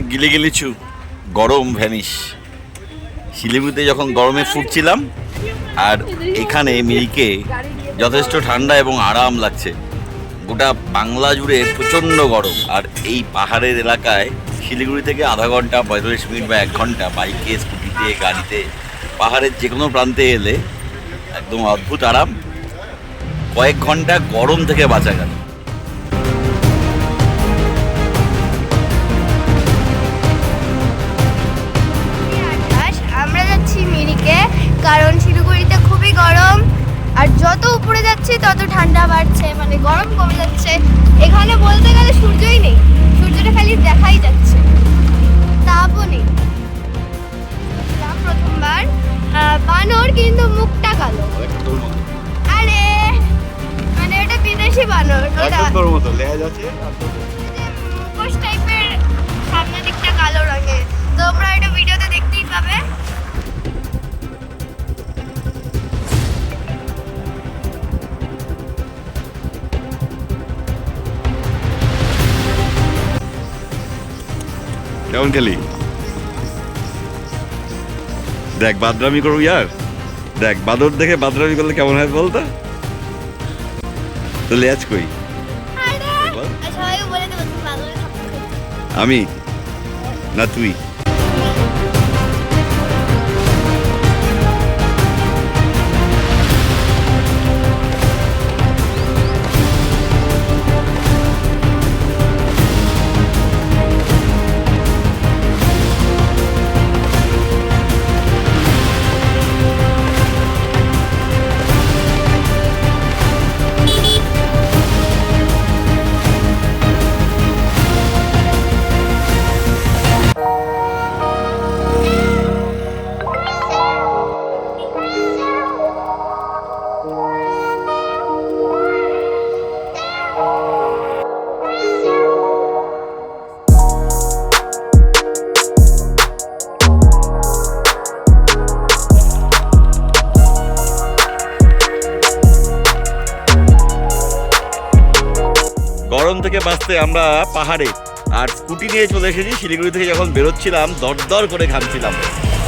গিলে গিলিছু গরম ভ্যানিশ। শিলিগুড়িতে যখন গরমে ফুটছিলাম, আর এখানে মিরিকে যথেষ্ট ঠান্ডা এবং আরাম লাগছে। গোটা বাংলা জুড়ে প্রচণ্ড গরম। আর এই পাহাড়ের এলাকায় শিলিগুড়ি থেকে আধা ঘণ্টা, পঁয়তাল্লিশ মিনিট বা এক ঘণ্টা বাইকে, স্কুটিতে, গাড়িতে, পাহাড়ের যে কোনো প্রান্তে এলে একদম অদ্ভুত আরাম। কয়েক ঘণ্টা গরম থেকে বাঁচা গেল। আর যত উপরে যাচ্ছে তত ঠান্ডা বাড়ছে মানে গরম কমে যাচ্ছে। এখানে বলতে গেলে সূর্যই নেই। সূর্যটা খালি দেখাই যাচ্ছে। তাপও নেই। প্রথমবার। বানর কিন্তু মুখটা কালো। আরে! মানে ওটা বিদেশি বানর ওটা মতো লেজ আছে মুখোশ টাইপের সামনের দিকটা কালো রঙের। তোমরা এটা ভিডিওতে দেখতেই পাবে। কেমন খেলি দেখ বাদরামি করব ইয়ার দেখ বাদর দেখে বাদরামি করলে কেমন হয় বলতো? তো আজ কই। আমি? না তুই? থেকে বাঁচতে আমরা পাহাড়ে। আর স্কুটি নিয়ে চলে এসেছি, শিলিগুড়ি থেকে যখন বেরোচ্ছিলাম, দরদর করে ঘামছিলাম।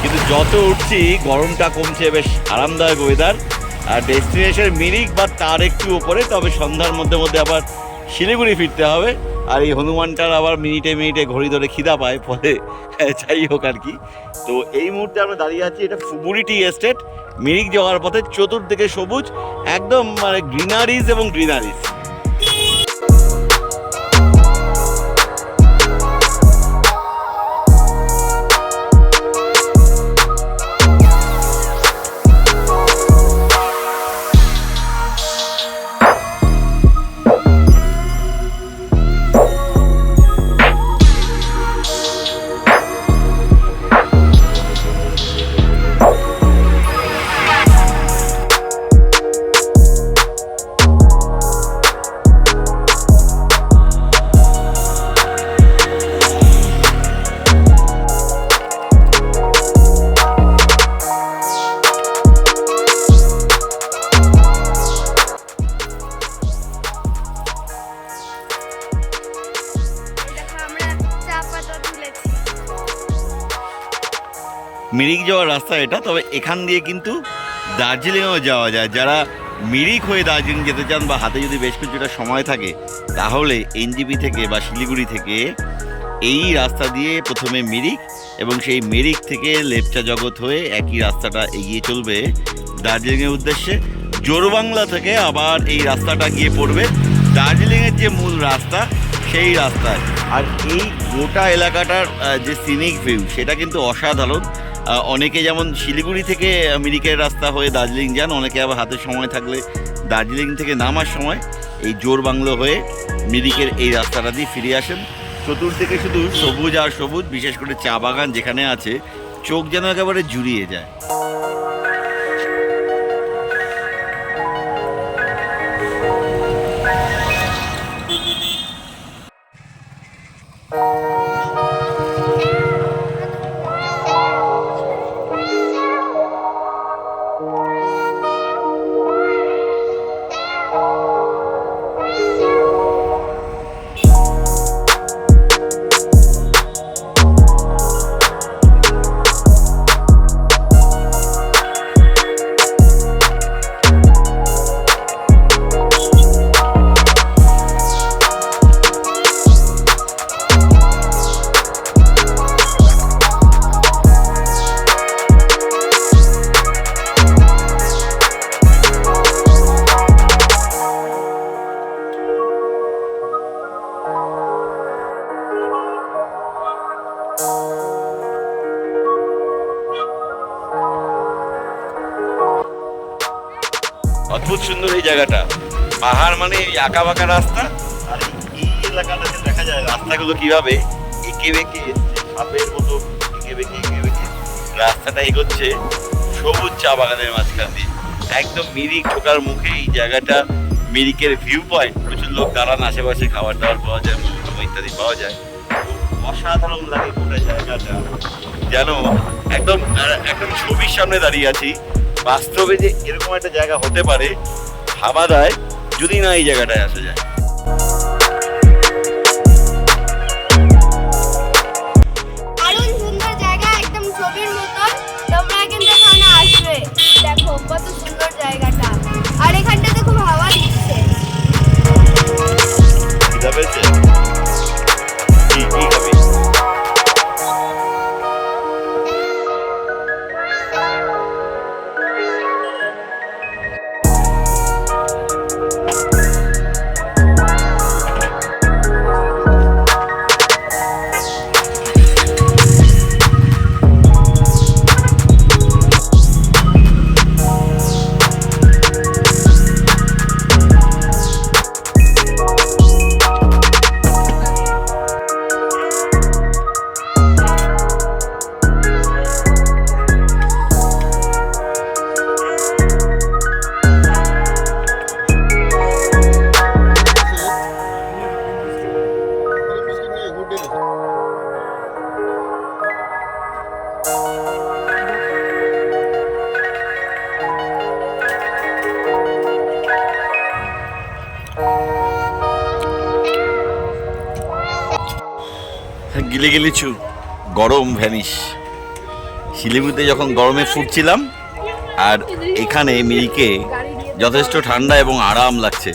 কিন্তু যত উঠছি, গরমটা কমছে, বেশ আরামদায়ক ওয়েদার আর ডেস্টিনেশন মিরিক বা তার একটু ওপরে, তবে সন্ধ্যার মধ্যে মধ্যে আবার শিলিগুড়ি ফিরতে হবে। আর এই হনুমানটার আবার মিনিটে মিনিটে ঘড়ি ধরে খিদা পায়, ফলে যাই হোক আর কি। তো এই মুহূর্তে আমরা দাঁড়িয়ে আছি, এটা ফুবুরি টি এস্টেট মিরিক যাওয়ার পথে চতুর্দিকে সবুজ, একদম মানে গ্রিনারিজ এবং গ্রিনারিজ মিরিক যাওয়ার রাস্তা এটা, তবে এখান দিয়ে কিন্তু দার্জিলিংও যাওয়া যায়। যারা মিরিক হয়ে দার্জিলিং যেতে চান বা হাতে যদি বেশ কিছুটা সময় থাকে, তাহলে এনজিপি থেকে বা শিলিগুড়ি থেকে এই রাস্তা দিয়ে প্রথমে মিরিক এবং সেই মিরিক থেকে লেপচা জগৎ হয়ে একই রাস্তাটা এগিয়ে চলবে দার্জিলিংয়ের উদ্দেশ্যে। জোরবাংলা থেকে আবার এই রাস্তাটা গিয়ে পড়বে। দার্জিলিংয়ের যে মূল রাস্তা, সেই রাস্তায়। আর এই গোটা এলাকাটার যে সিনিক ভিউ সেটা কিন্তু অসাধারণ। অনেকে যেমন শিলিগুড়ি থেকে মিরিকের রাস্তা হয়ে দার্জিলিং যান, অনেকে আবার হাতে সময় থাকলে দার্জিলিং থেকে নামার সময় এই জোর বাংলো হয়ে মিরিকের এই রাস্তাটা দিয়ে ফিরে আসেন। চতুর্দিকে শুধু সবুজ আর সবুজ, বিশেষ করে চা বাগান যেখানে আছে, চোখ যেন একেবারে জুড়িয়ে যায়। সুন্দর এই জায়গাটা। পাহাড় মানে আঁকা বাঁকা রাস্তা, আর এই এলাকাটাতে দেখা যায় রাস্তাগুলো কীভাবে এঁকে বেঁকে সাপের মতো এঁকে বেঁকে এঁকে বেঁকে রাস্তাটা এগোচ্ছে সবুজ চা বাগানের মাঝখান দিয়ে। একদম মিরিক ঢোকার মুখে এই জায়গাটা, মিরিকের ভিউ পয়েন্ট প্রচুর লোক দাঁড়ান আশেপাশে খাবার দাবার পাওয়া যায় ইত্যাদি পাওয়া যায়। অসাধারণ লাগে গোটা জায়গাটা। যেন একদম একদম ছবির সামনে দাঁড়িয়ে আছি। বাস্তবে যে এরকম একটা জায়গা হতে পারে, ভাবা দেয় যদি না এই জায়গাটায় আসা যায়। গিলে গিলিছু গরম ভ্যানিশ। শিলিগুড়িতে যখন গরমে ফুটছিলাম, আর এখানে মিরিকে যথেষ্ট ঠান্ডা এবং আরাম লাগছে।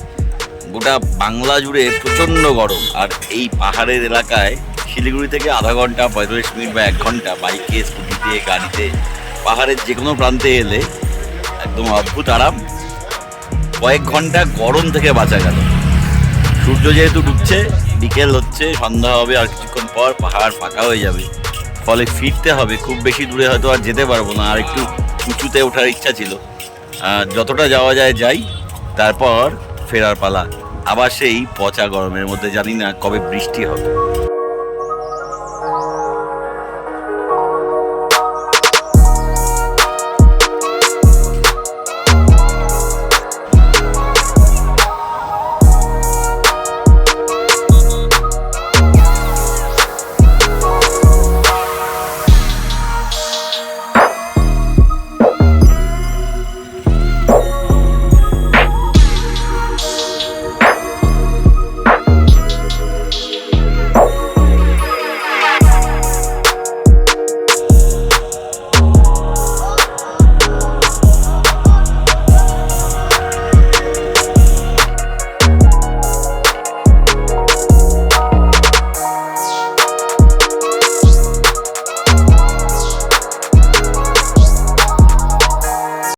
গোটা বাংলা জুড়ে প্রচণ্ড গরম। আর এই পাহাড়ের এলাকায় শিলিগুড়ি থেকে আধা ঘণ্টা, পঁয়তাল্লিশ মিনিট বা এক ঘণ্টা বাইকে, স্কুটিতে, গাড়িতে, পাহাড়ের যে কোনো প্রান্তে এলে একদম অদ্ভুত আরাম। কয়েক ঘণ্টা গরম থেকে বাঁচা গেল। সূর্য যেহেতু ডুবছে বিকেল হচ্ছে, সন্ধ্যা হবে, আর কিছুক্ষণ পর পাহাড় ফাঁকা হয়ে যাবে। ফলে ফিরতে হবে, খুব বেশি দূরে হয়তো আর যেতে পারব না, আর একটু উঁচুতে ওঠার ইচ্ছা ছিল। যতটা যাওয়া যায় যাই, তারপর ফেরার পালা। আবার সেই পচা গরমের মধ্যে জানি না কবে বৃষ্টি হবে।